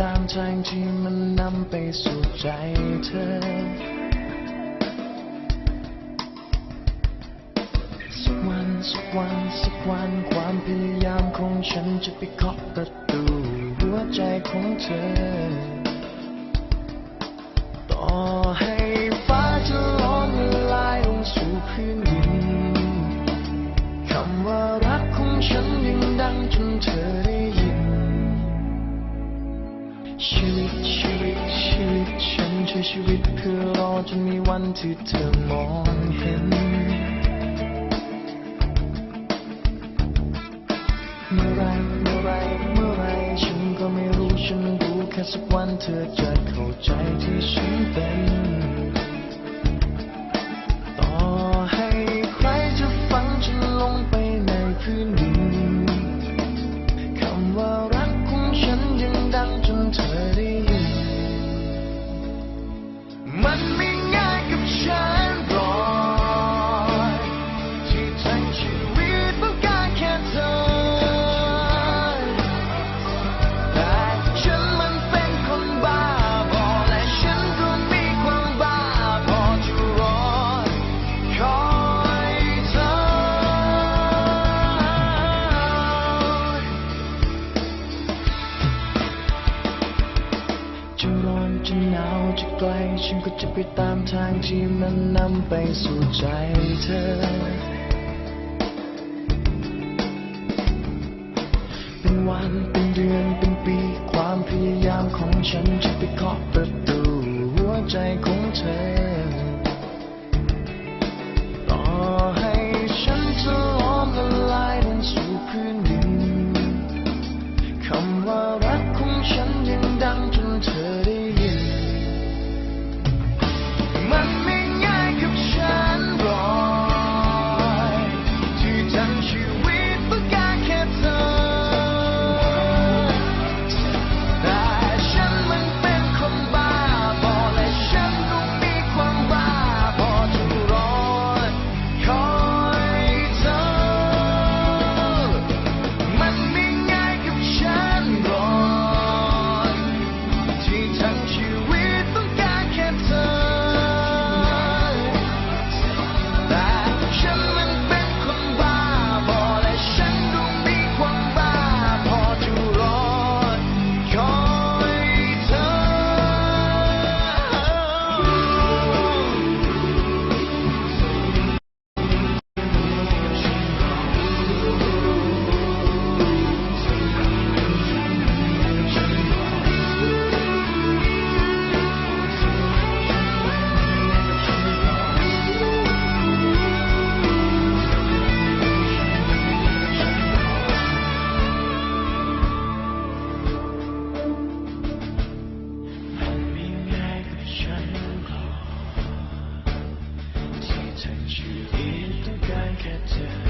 ตามทางที่มันนำไปสู่ใจเธอ สักวันสักวันสักวันความพยายามของฉันจะไปเคาะประตูหัวใจของเธอือรอจนมีวันที่เธอมองเห็น เมื่อไรเมื่อไรเมื่อไรฉันก็ไม่รู้ฉันรู้แค่สักวันเธอจะเข้าใจที่ฉันเป็น ต่อให้ใครจะฝังฉันลงไปในพื้นดินคำว่ารักของฉันยังดังจนเธอ จะหนาจะไกลฉันก็จะไปตามทางที่มันนำไปสู่ใจเธอ เป็นวันเป็นเดือนเป็นปี ความพยายามของฉันจะไปเคาะประตูหัวใจของเธอ ชื่ออีกต้องการแค่เธอ